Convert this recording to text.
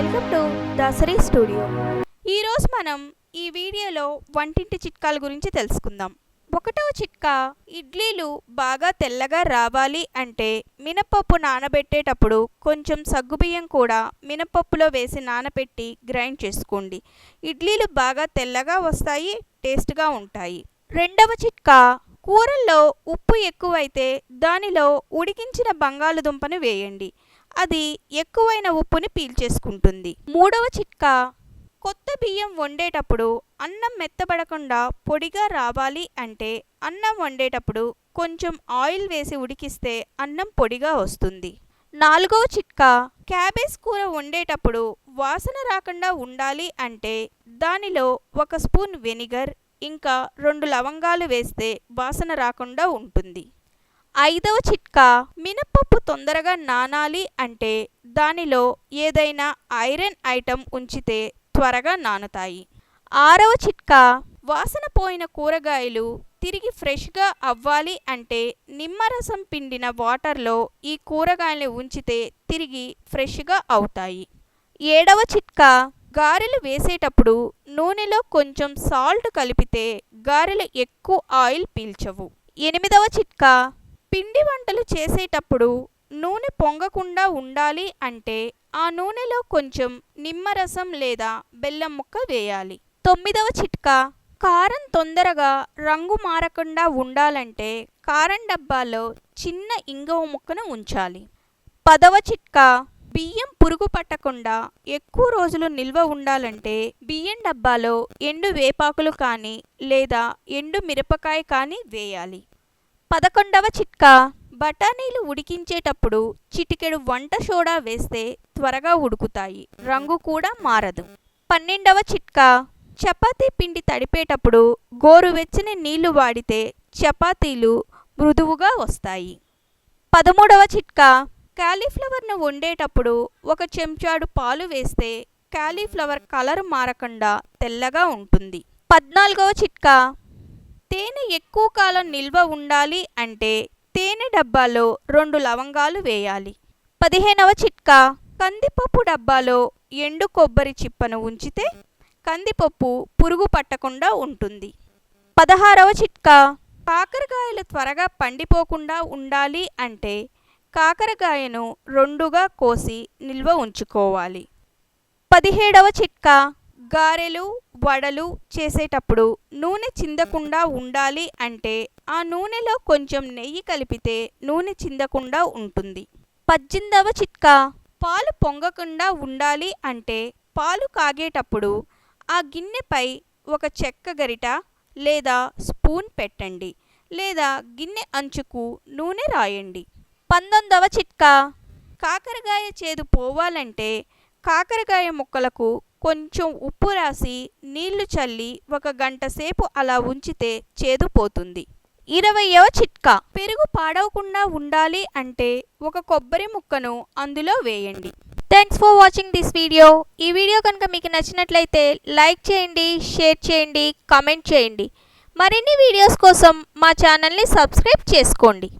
Dasari studio. ఈరోజు మనం ఈ వీడియోలో వంటింటి చిట్కాల గురించి తెలుసుకుందాం. ఒకటవ చిట్కా ఇడ్లీలు బాగా తెల్లగా రావాలి అంటే మినపప్పు నానబెట్టేటప్పుడు కొంచెం సగ్గుబియ్యం కూడా మినపప్పులో వేసి నానబెట్టి గ్రైండ్ చేసుకోండి. ఇడ్లీలు బాగా తెల్లగా వస్తాయి టేస్ట్గా ఉంటాయి. రెండవ చిట్కా కూరల్లో ఉప్పు ఎక్కువైతే దానిలో ఉడికించిన బంగాళదుంపను వేయండి. అది ఎక్కువైన ఉప్పుని పీల్చేసుకుంటుంది. మూడవ చిట్కా కొత్త బియ్యం వండేటప్పుడు అన్నం మెత్తబడకుండా పొడిగా రావాలి అంటే అన్నం వండేటప్పుడు కొంచెం ఆయిల్ వేసి ఉడికిస్తే అన్నం పొడిగా వస్తుంది. నాలుగవ చిట్కా క్యాబేజ్ కూర వండేటప్పుడు వాసన రాకుండా ఉండాలి అంటే దానిలో ఒక స్పూన్ వెనిగర్ ఇంకా రెండు లవంగాలు వేస్తే వాసన రాకుండా ఉంటుంది. ఐదవ చిట్కా మినపప్పు తొందరగా నానాలి అంటే దానిలో ఏదైనా ఐరన్ ఐటెం ఉంచితే త్వరగా నానుతాయి. ఆరవ చిట్కా వాసన పోయిన కూరగాయలు తిరిగి ఫ్రెష్గా అవ్వాలి అంటే నిమ్మరసం పిండిన వాటర్లో ఈ కూరగాయలు ఉంచితే తిరిగి ఫ్రెష్గా అవుతాయి. ఏడవ చిట్కా గారెలు వేసేటప్పుడు నూనెలో కొంచెం సాల్ట్ కలిపితే గారెలు ఎక్కువ ఆయిల్ పీల్చవు. ఎనిమిదవ చిట్కా పిండి వంటలు చేసేటప్పుడు నూనె పొంగకుండా ఉండాలి అంటే ఆ నూనెలో కొంచెం నిమ్మరసం లేదా బెల్లం ముక్క వేయాలి. తొమ్మిదవ చిట్కా కారం తొందరగా రంగు మారకుండా ఉండాలంటే కారం డబ్బాలో చిన్న ఇంగవ ముక్కను ఉంచాలి. పదవ చిట్కా బియ్యం పురుగు పట్టకుండా ఎక్కువ రోజులు నిల్వ ఉండాలంటే బియ్యం డబ్బాలో ఎండు వేపాకులు కానీ లేదా ఎండు మిరపకాయ కానీ వేయాలి. పదకొండవ చిట్కా. బఠానీలు ఉడికించేటప్పుడు చిటికెడు వంట సోడా వేస్తే త్వరగా ఉడుకుతాయి. రంగు కూడా మారదు. పన్నెండవ చిట్కా. చపాతీ పిండి తడిపేటప్పుడు గోరువెచ్చని నీళ్ళు వాడితే చపాతీలు మృదువుగా వస్తాయి. పదమూడవ చిట్కా. క్యాలీఫ్లవర్ను వండేటప్పుడు ఒక చెంచాడు పాలు వేస్తే క్యాలీఫ్లవర్ కలర్ మారకుండా తెల్లగా ఉంటుంది. పద్నాలుగవ చిట్కా. తేనె ఎక్కువ కాలం నిల్వ ఉండాలి అంటే తేనె డబ్బాలో రెండు లవంగాలు వేయాలి. పదిహేనవ చిట్కా కందిపప్పు డబ్బాలో ఎండు కొబ్బరి చిప్పను ఉంచితే కందిపప్పు పురుగు పట్టకుండా ఉంటుంది. పదహారవ చిట్కా కాకరకాయలు త్వరగా పండిపోకుండా ఉండాలి అంటే కాకరకాయను రెండుగా కోసి నిల్వ ఉంచుకోవాలి. పదిహేడవ చిట్కా గారెలు వడలు చేసేటప్పుడు నూనె చిందకుండా ఉండాలి అంటే ఆ నూనెలో కొంచెం నెయ్యి కలిపితే నూనె చిందకుండా ఉంటుంది. పద్దెనిమిదవ చిట్కా. పాలు పొంగకుండా ఉండాలి అంటే పాలు కాగేటప్పుడు ఆ గిన్నెపై ఒక చెక్క గరిట లేదా స్పూన్ పెట్టండి లేదా గిన్నె అంచుకు నూనె రాయండి. పంతొమ్మిదవ చిట్కా. కాకరకాయ చేదు పోవాలంటే కాకరకాయ ముక్కలకు కొంచెం ఉప్పు రాసి నీళ్ళు చల్లి ఒక గంట సేపు అలా ఉంచితే చేదు పోతుంది. ఇరవయవ చిట్కా. పెరుగు పాడవకుండా ఉండాలి అంటే ఒక కొబ్బరి ముక్కను అందులో వేయండి. Thanks for watching this video ఈ వీడియో కనుక మీకు నచ్చినట్లయితే లైక్ చేయండి షేర్ చేయండి కామెంట్ చేయండి. మరిన్ని వీడియోస్ కోసం మా ఛానల్ని సబ్స్క్రైబ్ చేసుకోండి.